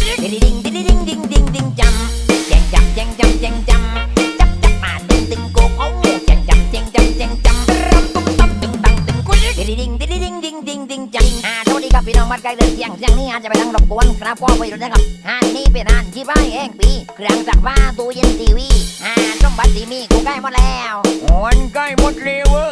ดิดิงดิดิดิงดิงดิงดิงจำแจงจำแจงจำแจงจำจับจับมาดึงดึงโกงเอาโง่แจงจำแจงจำแจงจำรับตุ้มตั้มตึงตังตึงกุ้ยดิดิดิงดิดิดิงดิงดิงดิงจำอ่าสวัสดีครับพี่น้องมัดไกลเดินเสียงเสียงนี้อาจจะไปดังรบกวนครับพ่อไปด้วยนะครับอ่านี่เป็นอ่านที่บ้านแห้งปีเครื่องซักผ้าตู้เย็นทีวีอ่าสมบัติมีกูใกล้หมดแล้วมันใกล้หมดเร็วเว้ย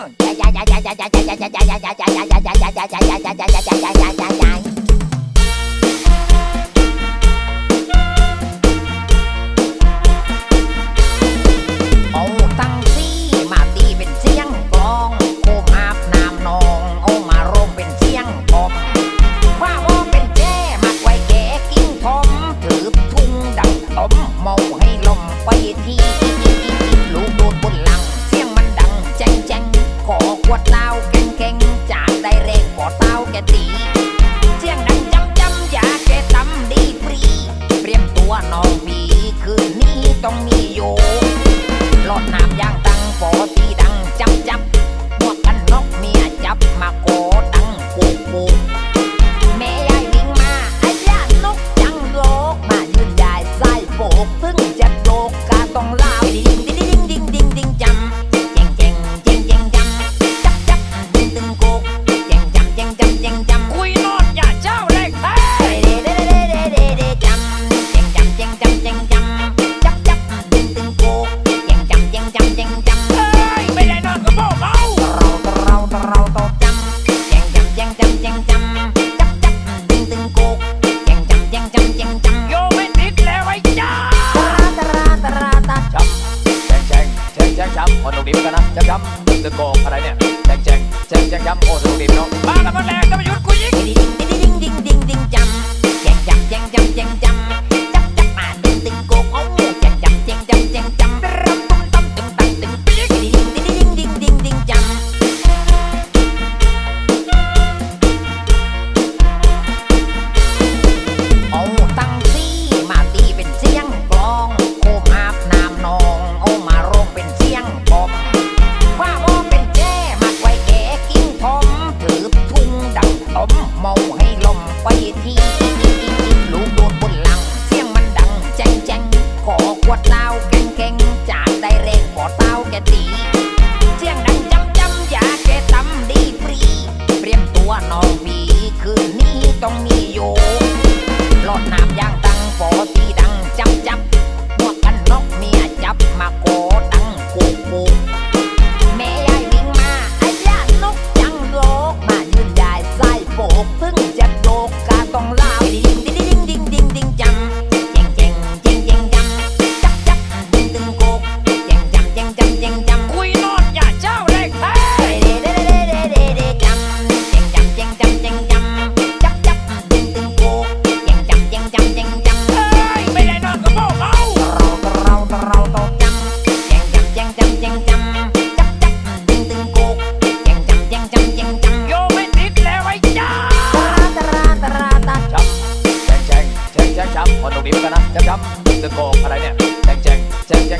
don't นุกดีเหมกันนะจับจับตึกโกงอะไรเนี่ยแจ้งแจ้งแจ้งแจงจับโอ้สนุกดีเนาะมาละมันแรงจะมาหยุดกูยิง ดิ้งดิ้งดิ้งดิ้งดิ้งจำแจงจำแจ้งจำ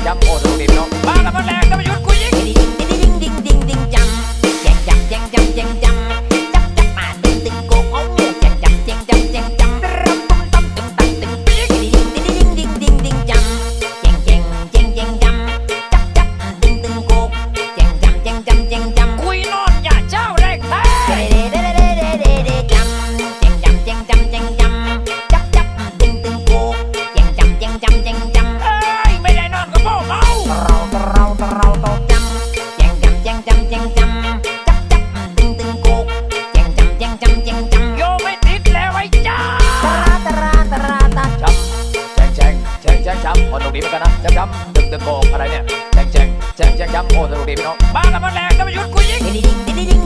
จับโอโดดินเนาะปลาละมันแรงน้ำยุด จ้ำพอตรงนี้ไปกันนะจ้ำจ้ำตึกตึกโกงอะไรเนี่ยแจงแจงแจงแจงจ้ำโอ้สนุกดีไปน้องบ้ากับมันแรงก็ไม่หยุดกูยิง